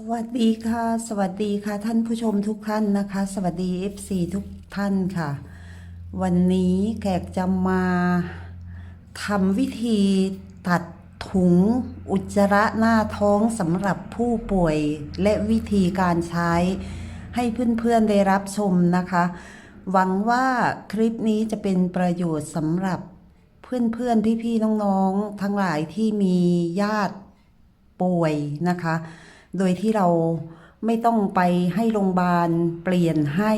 สวัสดีค่ะ สวัสดีค่ะ ท่านผู้ชมทุกท่านนะคะ สวัสดี FC ทุกท่านค่ะ วันนี้แขกจะมาทำวิธีตัดถุงอุจจาระหน้าท้องสำหรับผู้ป่วยและวิธีการใช้ให้เพื่อนๆได้รับชมนะคะ หวังว่าคลิปนี้จะเป็นประโยชน์สำหรับเพื่อนๆ พี่ๆ น้องๆ ทั้งหลายที่มีญาติป่วยนะคะ โดยที่เราไม่ต้องไปให้โรงพยาบาลเปลี่ยนให้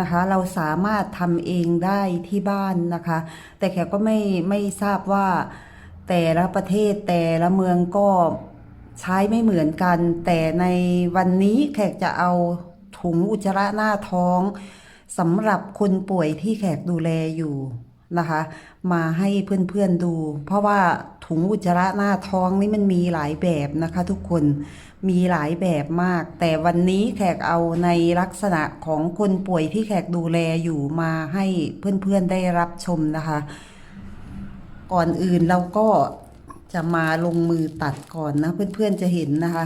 นะคะ เราสามารถทำเองได้ที่บ้านนะคะ แต่แขกก็ไม่ไม่ทราบว่าแต่ละประเทศแต่ละเมืองก็ใช้ไม่เหมือนกัน แต่ในวันนี้แขกจะเอาถุงอุจจาระหน้าท้องสำหรับคนป่วยที่แขกดูแลอยู่นะคะ มาให้เพื่อนๆดู เพราะว่าถุงอุจจาระหน้าท้องนี่มันมีหลายแบบนะคะ ทุกคน มีหลายแบบมาก แต่วันนี้แขกเอาในลักษณะของคนป่วยที่แขกดูแลอยู่มาให้เพื่อนๆได้รับชมนะคะ ก่อนอื่นเราก็จะมาลงมือตัดก่อนนะ เพื่อนๆจะเห็นนะคะ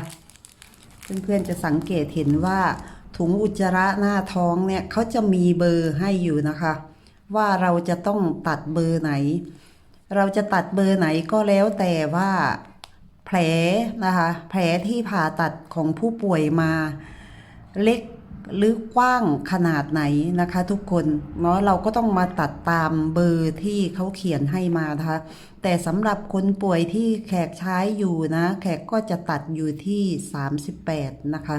เพื่อนๆจะสังเกตเห็นว่าถุงอุจจาระหน้าท้องเนี่ยเขาจะมีเบอร์ให้อยู่นะคะ ว่าเราจะต้องตัดเบอร์ไหน เราจะตัดเบอร์ไหนก็แล้วแต่ว่า แผลนะคะแผลที่ผ่าตัดของผู้ป่วยมาเล็กหรือกว้างขนาดไหนนะคะทุกคนเนาะเราก็ต้องมาตัดตามเบอร์ที่เขาเขียนให้มานะคะ แต่สำหรับคนป่วยที่แขกใช้อยู่นะ แขกก็จะตัดอยู่ที่ 38 นะคะ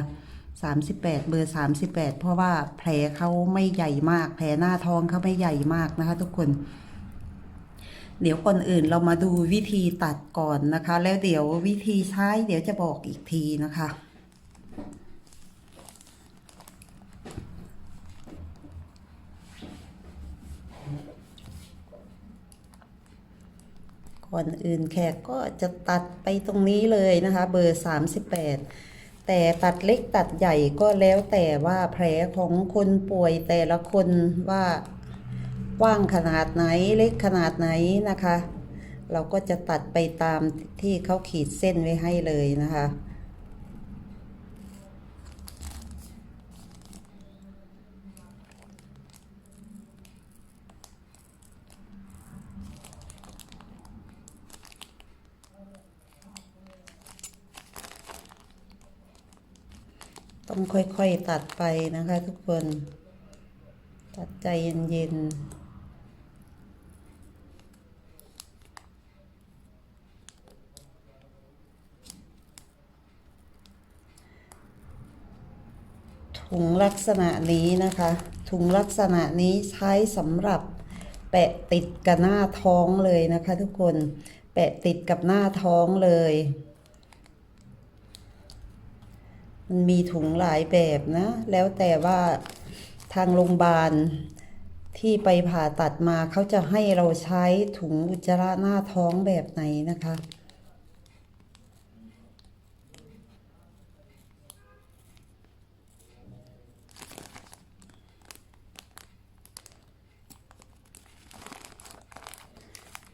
38 เบอร์ 38 เพราะว่าแผลเขาไม่ใหญ่มาก แผลหน้าท้องเขาไม่ใหญ่มากนะคะทุกคน เดี๋ยวก่อนอื่นเรามาดูวิธีตัดก่อนนะคะ แล้วเดี๋ยววิธีใช้เดี๋ยวจะบอกอีกทีนะคะ ก่อนอื่นแขกก็จะตัดไปตรงนี้เลยนะคะ เบอร์ 38 แต่ตัดเล็กตัดใหญ่ก็แล้วแต่ว่าแผลของคนป่วยแต่ละคนว่า กว้างขนาดไหนเล็กขนาดไหนนะคะ เราก็จะตัดไปตามที่เขาขีดเส้นไว้ให้เลยนะคะต้องค่อยๆตัดไปนะคะทุกคน ตัดใจเย็นๆ ถุงลักษณะนี้นะคะ ถุงลักษณะนี้ใช้สำหรับแปะติดกับหน้าท้องเลยนะคะ ทุกคนแปะติดกับหน้าท้องเลย มันมีถุงหลายแบบนะ แล้วแต่ว่าทางโรงพยาบาลที่ไปผ่าตัดมาเขาจะให้เราใช้ถุงอุจจาระหน้าท้องแบบไหนนะคะ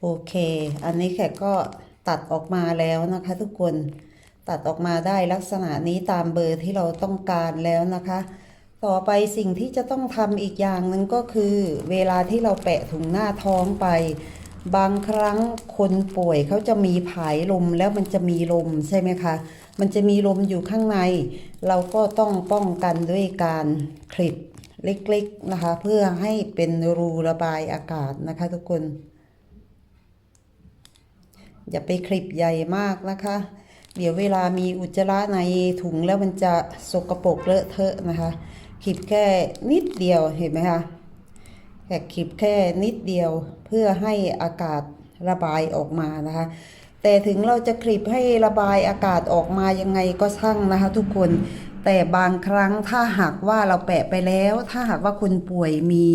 โอเค อันนี้แขกก็ตัดออกมาแล้วนะคะ ทุกคน ตัดออกมาได้ลักษณะนี้ตามเบอร์ที่เราต้องการแล้วนะคะ ต่อไปสิ่งที่จะต้องทำอีกอย่างหนึ่งก็คือ เวลาที่เราแปะถุงหน้าท้องไป บางครั้งคนป่วยเขาจะมีผายลมแล้วมันจะมีลมใช่ไหมคะ มันจะมีลมอยู่ข้างใน เราก็ต้องป้องกันด้วยการคลิปเล็กๆนะคะ เพื่อให้เป็นรูระบายอากาศนะคะ ทุกคน อย่าไปคลิปใหญ่มากนะคะ เดี๋ยวเวลามีอุจจาระในถุงแล้วมันจะสกปรกเลอะเทอะนะคะคลิปแค่นิดเดียวเห็นไหมคะแค่คลิปแค่นิดเดียวเพื่อให้อากาศระบายออกมานะคะ แต่ถึงเราจะคลิปให้ระบายอากาศออกมายังไงก็ช่างนะคะ ทุกคนแต่บางครั้งถ้าหากว่าเราแปะไปแล้ว ถ้าหากว่าคนป่วยมี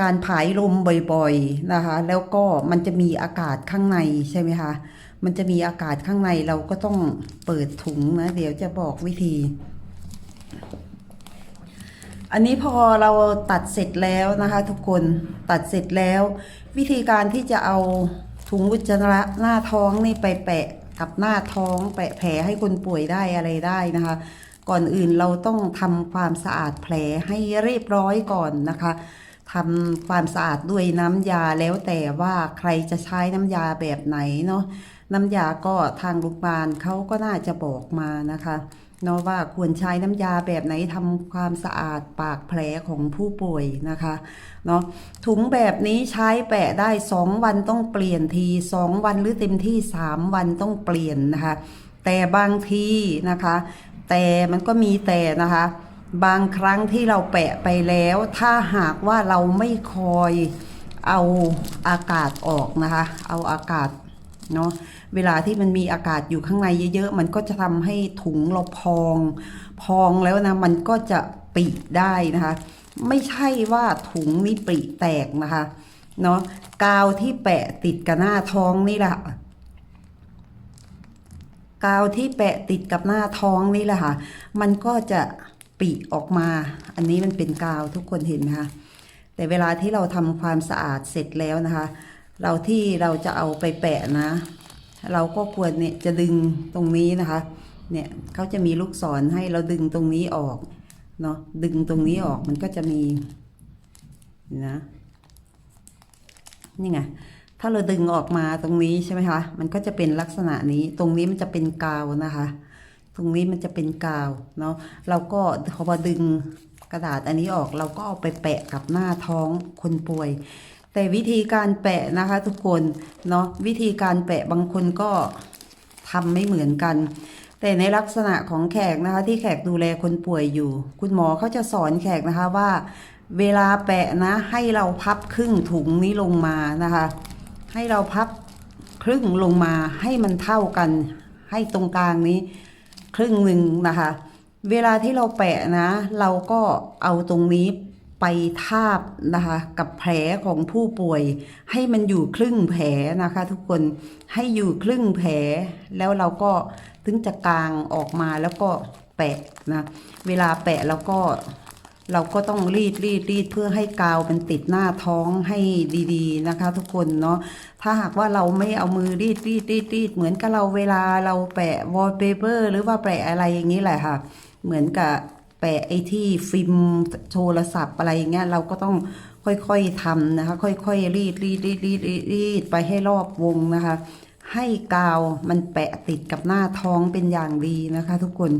การผายลมบ่อยๆนะคะ แล้วก็มันจะมีอากาศข้างในใช่ไหมคะ มันจะมีอากาศข้างในเราก็ต้องเปิดถุงนะ เดี๋ยวจะบอกวิธี อันนี้พอเราตัดเสร็จแล้วนะคะ ทุกคนตัดเสร็จแล้ว วิธีการที่จะเอาถุงอุจจาระหน้าท้องนี่ไปแปะกับหน้าท้องแปะแผลให้คนป่วยได้อะไรได้นะคะ ก่อนอื่นเราต้องทำความสะอาดแผลให้เรียบร้อยก่อนนะคะ ทำความสะอาดด้วยน้ำยาแล้วแต่ว่าใครจะใช้น้ำยาแบบไหนเนาะน้ำยาก็ทางโรงพยาบาลเขาก็น่าจะบอกมานะคะเนาะว่าควรใช้น้ำยาแบบไหนทำความสะอาดปากแผลของผู้ป่วยนะคะเนาะถุงแบบนี้ใช้แปะได้ 2 วันต้องเปลี่ยนที 2 วันหรือเต็มที่ 3 วันต้องเปลี่ยนนะคะ แต่บางทีนะคะ แต่มันก็มีแต่นะคะ บางครั้งที่เราแปะไปแล้ว ถ้าหากว่าเราไม่คอยเอาอากาศออกนะคะ เอาอากาศเนาะเวลาที่มันมีอากาศอยู่ข้างในเยอะๆ มันก็จะทำให้ถุงเราพอง พองแล้วนะ มันก็จะปิได้นะคะ ไม่ใช่ว่าถุงนี้ปริแตกนะคะ เนาะกาวที่แปะติดกับหน้าท้องนี่แหละกาวที่แปะติดกับหน้าท้องนี่แหละค่ะ มันก็จะ ปีออกมา อันนี้มันเป็นกาวทุกคนเห็นไหมคะแต่เวลาที่เราทำความสะอาดเสร็จแล้วนะคะ เราที่เราจะเอาไปแปะนะ เราก็ควรเนี่ยจะดึงตรงนี้นะคะ เนี่ยเขาจะมีลูกศรให้เราดึงตรงนี้ออกเนาะดึงตรงนี้ออกมันก็จะมีนะนี่ไงถ้าเราดึงออกมาตรงนี้ใช่ไหมคะ มันก็จะเป็นลักษณะนี้ ตรงนี้มันจะเป็นกาวนะคะ ตรงนี้มันจะเป็นกาวเนาะเราก็พอดึงกระดาษอันนี้ออกเราก็เอาไปแปะกับหน้าท้องคนป่วย แต่วิธีการแปะนะคะทุกคนเนาะวิธีการแปะบางคนก็ทำไม่เหมือนกัน แต่ในลักษณะของแขกนะคะ ที่แขกดูแลคนป่วยอยู่ คุณหมอเขาจะสอนแขกนะคะว่า เวลาแปะนะให้เราพับครึ่งถุงนี้ลงมานะคะ ให้เราพับครึ่งลงมาให้มันเท่ากัน ให้ตรงกลางนี้ ครึ่งหนึ่งนะคะ เวลาที่เราแปะนะ เราก็เอาตรงนี้ไปทาบนะคะ กับแผลของผู้ป่วย ให้มันอยู่ครึ่งแผลนะคะ ทุกคนให้อยู่ครึ่งแผล แล้วเราก็ถึงจะกางออกมาแล้วก็แปะนะ เวลาแปะแล้วก็ เราก็ต้องรีดรีดรีดเพื่อให้กาวมันติดหน้าท้องให้ดีๆนะคะ ทุกคนเนาะถ้าหากว่าเราไม่เอามือรีดรีดรีดรีดเหมือนกับเราเวลาเราแปะวอลเปเปอร์หรือว่าแปะอะไรอย่างนี้แหละค่ะ เหมือนกับแปะไอ้ที่ฟิล์มโทรศัพท์อะไรอย่างเงี้ยเราก็ต้องค่อยๆทำนะคะ ค่อยๆรีดรีดรีดรีดรีดรีดไปให้รอบวงนะคะ ให้กาวมันแปะติดกับหน้าท้องเป็นอย่างดีนะคะ ทุกคน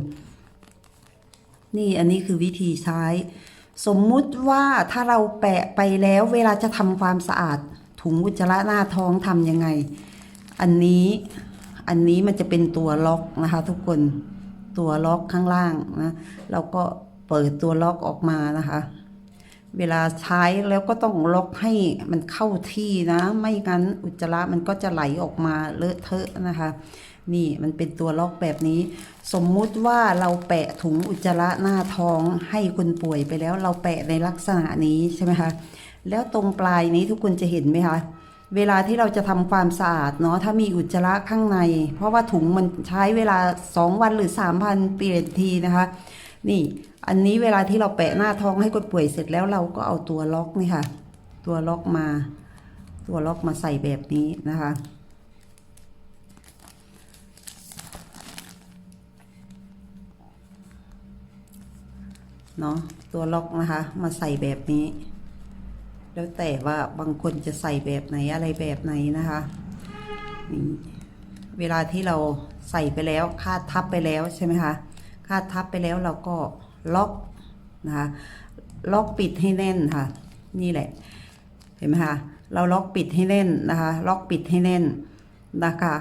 นี่อันนี้คือวิธีใช้ สมมุติว่าถ้าเราแปะไปแล้วเวลาจะทำความสะอาด ถุงอุจจาระหน้าท้องทำยังไง อันนี้อันนี้มันจะเป็นตัวล็อกนะคะ ทุกคนตัวล็อกข้างล่างนะเราก็เปิดตัวล็อกออกมานะคะ เวลาใช้แล้วก็ต้องล็อกให้มันเข้าที่นะ ไม่งั้นอุจจาระมันก็จะไหลออกมาเลอะเทอะนะคะ นี่มันเป็นตัวล็อกแบบนี้ สมมุติว่าเราแปะถุงอุจจาระหน้าท้องให้คนป่วยไปแล้ว เราแปะในลักษณะนี้ใช่ไหมคะแล้วตรงปลายนี้ทุกคนจะเห็นไหมคะเวลาที่เราจะทำความสะอาดเนาะถ้ามีอุจจาระข้างใน เพราะว่าถุงมันใช้เวลา 2 วันหรือ3วันเปลี่ยนทีนะคะ นี่ อันนี้เวลาที่เราแปะหน้าท้องให้คนป่วยเสร็จแล้วเราก็เอาตัวล็อกนี่ค่ะ ตัวล็อกมา ตัวล็อกมาใส่แบบนี้นะคะ เนาะตัวล็อกนะคะ มาใส่แบบนี้ แล้วแต่ว่าบางคนจะใส่แบบไหนอะไรแบบไหนนะคะนี่เวลาที่เราใส่ไปแล้วคาดทับไปแล้วใช่ไหมคะ คาดทับไปแล้วเราก็ล็อกนะคะล็อกปิดให้แน่นค่ะ นี่แหละ เห็นไหมคะเราล็อกปิดให้แน่นนะคะ ล็อกปิดให้แน่นนะคะ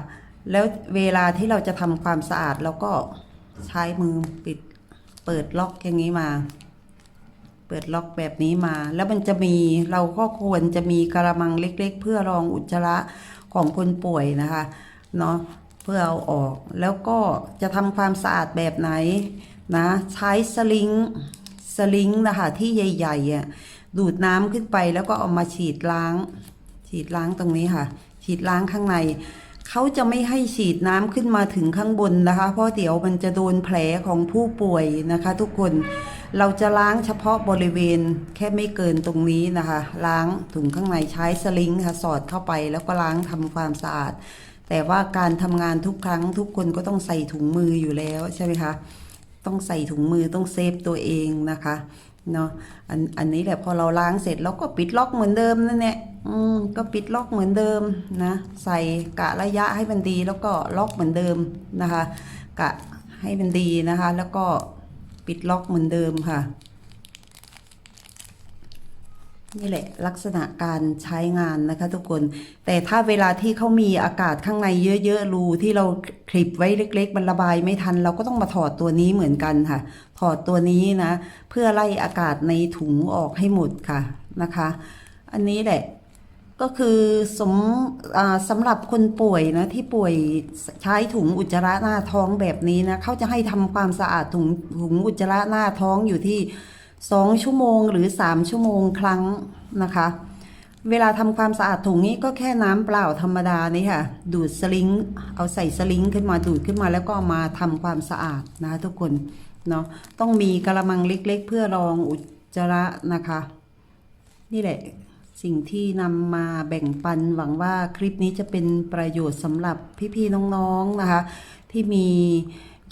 แล้วเวลาที่เราจะทำความสะอาดเราก็ใช้มือปิดเปิดล็อกอย่างนี้มา เปิดล็อกแบบนี้มา แล้วมันจะมีเราก็ควรจะมีกระมังเล็ก ๆ เพื่อรองอุจจาระของคนป่วยนะคะเนาะ เพื่อเอาออก แล้วก็จะทำความสะอาดแบบไหนนะใช้สลิงสลิงนะคะที่ใหญ่ๆอะดูดน้ำขึ้นไปแล้วก็เอามาฉีดล้าง ฉีดล้างตรงนี้ค่ะ ฉีดล้างข้างในเขาจะไม่ให้ฉีดน้ำขึ้นมาถึงข้างบนนะคะ เพราะเดี๋ยวมันจะโดนแผลของผู้ป่วยนะคะ ทุกคนเราจะล้างเฉพาะบริเวณแค่ไม่เกินตรงนี้นะคะ ล้างถุงข้างในใช้สลิงค่ะสอดเข้าไปแล้วก็ล้างทำความสะอาด แต่ว่าการทำงานทุกครั้งทุกคนก็ต้องใส่ถุงมืออยู่แล้วใช่ไหมคะต้องใส่ถุงมือต้องเซฟตัวเองนะคะเนาะอันอันนี้แหละพอเราล้างเสร็จเราก็ปิดล็อกเหมือนเดิมนั่นแหละอืมก็ปิดล็อกเหมือนเดิมนะใส่กะระยะให้มันดีแล้วก็ล็อกเหมือนเดิมนะคะ กะให้มันดีนะคะ แล้วก็ปิดล็อกเหมือนเดิมค่ะ นี่แหละลักษณะการใช้งานนะคะทุกคน แต่ถ้าเวลาที่เขามีอากาศข้างในเยอะๆรูที่เราคลิปไว้เล็ก ๆ มันระบายไม่ทัน เราก็ต้องมาถอดตัวนี้เหมือนกันค่ะ ถอดตัวนี้นะ เพื่อไล่อากาศในถุงออกให้หมดค่ะนะคะ อันนี้แหละก็คือสมอสำหรับคนป่วยนะที่ป่วยใช้ถุงอุจจาระหน้าท้องแบบนี้นะเขาจะให้ทำความสะอาดถุงถุงอุจจาระหน้าท้องอยู่ที่ สองชั่วโมงหรือสามชั่วโมงครั้งนะคะ เวลาทำความสะอาดถุงนี้ก็แค่น้ำเปล่าธรรมดานี่ค่ะ ดูดสลิงเอาใส่สลิงขึ้นมาดูดขึ้นมาแล้วก็มาทำความสะอาดนะคะทุกคนเนาะต้องมีกระมังเล็กๆ เพื่อรองอุจจาระนะคะ นี่แหละสิ่งที่นำมาแบ่งปันหวังว่าคลิปนี้จะเป็นประโยชน์สำหรับพี่ๆน้องๆนะคะ ที่มี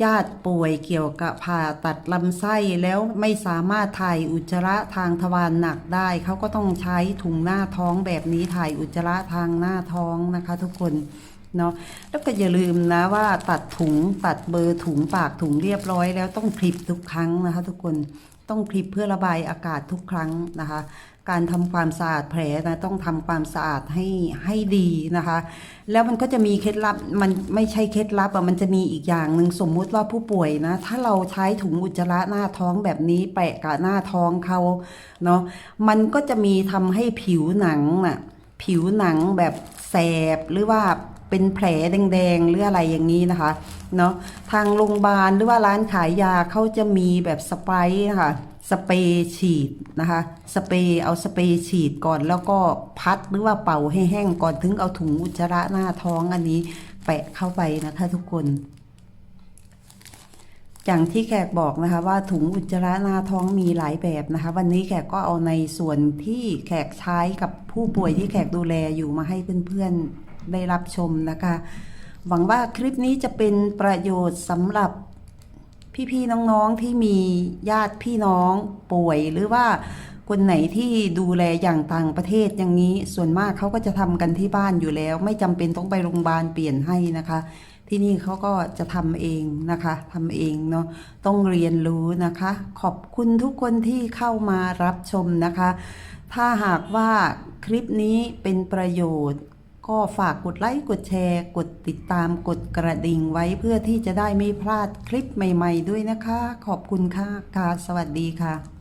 ญาติป่วยเกี่ยวกับผ่าตัดลำไส้แล้วไม่สามารถถ่ายอุจจาระทางทวารหนักได้ เขาก็ต้องใช้ถุงหน้าท้องแบบนี้ถ่ายอุจจาระทางหน้าท้องนะคะทุกคนเนาะแล้วก็อย่าลืมนะว่าตัดถุงตัดเบอร์ถุงปากถุงเรียบร้อยแล้วต้องคลิปทุกครั้งนะคะ ทุกคนต้องคลิปเพื่อระบายอากาศทุกครั้งนะคะ การทำความสะอาดแผลนะต้องทำความสะอาดให้ให้ดีนะคะ แล้วมันก็จะมีเคล็ดลับมันไม่ใช่เคล็ดลับอะมันจะมีอีกอย่างหนึ่งสมมุติว่าผู้ป่วยนะถ้าเราใช้ถุงอุจจาระหน้าท้องแบบนี้แปะกับหน้าท้องเขาเนาะมันก็จะมีทำให้ผิวหนังน่ะผิวหนังแบบแสบหรือว่าเป็นแผลแดงๆหรืออะไรอย่างนี้นะคะเนาะทางโรงพยาบาลหรือว่าร้านขายยาเขาจะมีแบบสไปรย์นะคะ สเปรย์ฉีดนะคะ สเปรย์เอาสเปรย์ฉีดก่อนแล้วก็พัดหรือว่าเป่าให้แห้งก่อนถึงเอาถุงอุจจาระหน้าท้องอันนี้แปะเข้าไปนะคะทุกคน อย่างที่แขกบอกนะคะว่าถุงอุจจาระหน้าท้องมีหลายแบบนะคะ วันนี้แขกก็เอาในส่วนที่แขกใช้กับผู้ป่วยที่แขกดูแลอยู่มาให้เพื่อนๆได้รับชมนะคะ หวังว่าคลิปนี้จะเป็นประโยชน์สำหรับ พี่ๆน้องๆที่มีญาติพี่น้องป่วยหรือว่าคนไหนที่ดูแลอย่างต่างประเทศอย่างนี้ส่วนมากเขาก็จะทำกันที่บ้านอยู่แล้ว ไม่จำเป็นต้องไปโรงพยาบาลเปลี่ยนให้นะคะ ที่นี่เขาก็จะทำเองนะคะทำเองเนาะต้องเรียนรู้นะคะ ขอบคุณทุกคนที่เข้ามารับชมนะคะ ถ้าหากว่าคลิปนี้เป็นประโยชน์ ก็ฝากกดไลค์กดแชร์ กดติดตามกดกระดิ่งไว้เพื่อที่จะได้ไม่พลาดคลิปใหม่ ๆ ด้วยนะคะ ขอบคุณค่ะค่ะสวัสดีค่ะ